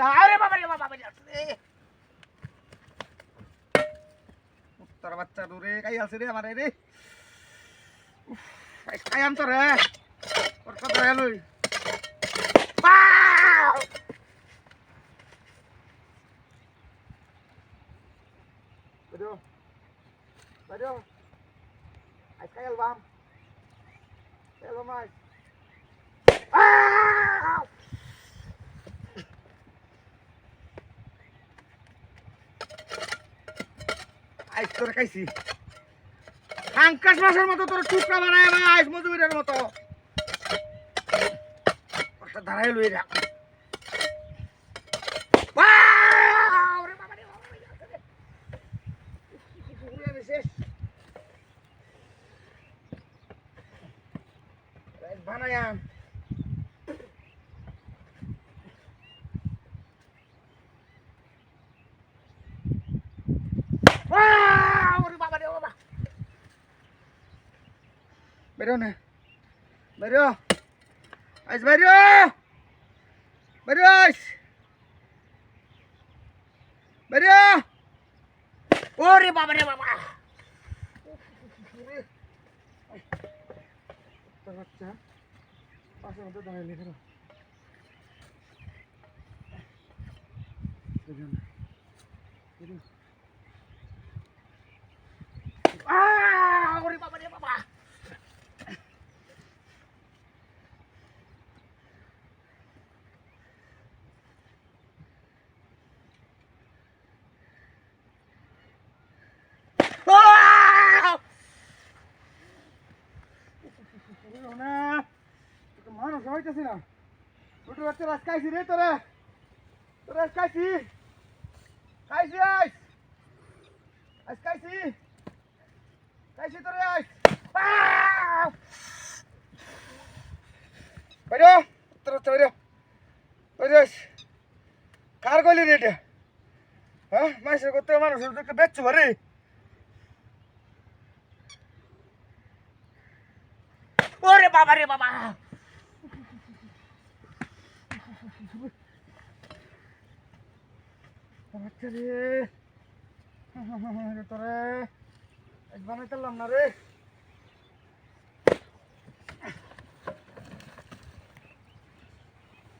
বাচ্চা আরে বাবা রে বাবা রে রে উত্তর বাচ্চা দূরে কাই আছে রে আমার রে উফ, কাই আম তো রে তোর কত রে লই পাও বেরো বেরো আই কাই আইস তোরে খাইছি। হাঙ্কাস মাসের মতো তোর টুকরা বানায় না আইস মজুরির মতো। দাঁড়াই লই রাখ বাউরে বাবা রে, বাবা রে, উড়ে আমি শেষ। রাইস বানায়াম। বাউরে বাবা রে, বাবা। বেরো না। বেরো আইস বেরো বেরো আইস। বেরো ওরে বাবা রে বাবা। বাচ্চা, পাশের মধ্যে দাঁড়ায় লিখে বেরো না বেরো আহ ওরে বাবা রে বাবা আহ! বেরো না তোর তো মানুষ হইতেছি না। ছোট বাচ্চা রাজ খাইছি রে তোরা। তোরা খাইছি। খাইছি আইস আজ খাইছি। খাইছি তোরে আইস! বাইরো তোর বাইরো বাইরো কার গলি রে এটা? হ্যাঁ মানুষের করতে মানুষের তো বেচছো ভারে ওরে বাবা, রে বাবা বাচ্চা রে রে তোরে না রে।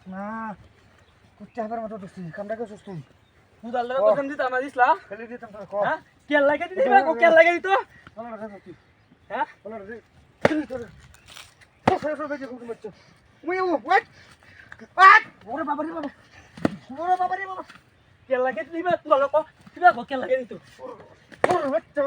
না কুচ্চা হাবার মতো দোস্তি কামটা কে সুস্থ মুদাল্লার কসম দিতা না দিছলা খেলে দিতাম তোর ক? হ্যাঁ কেল লাগে দিতে দিবা কো কেল লাগে দিত। বলো রে তুই হ্যাঁ? বলো রে বেজে মুই ও ওরে বাবা রে বাবা ওরে বাবা। রে বাবা কেল লাগে দিবা তোমালোকক কিবা দিবা লাগে বাচ্চা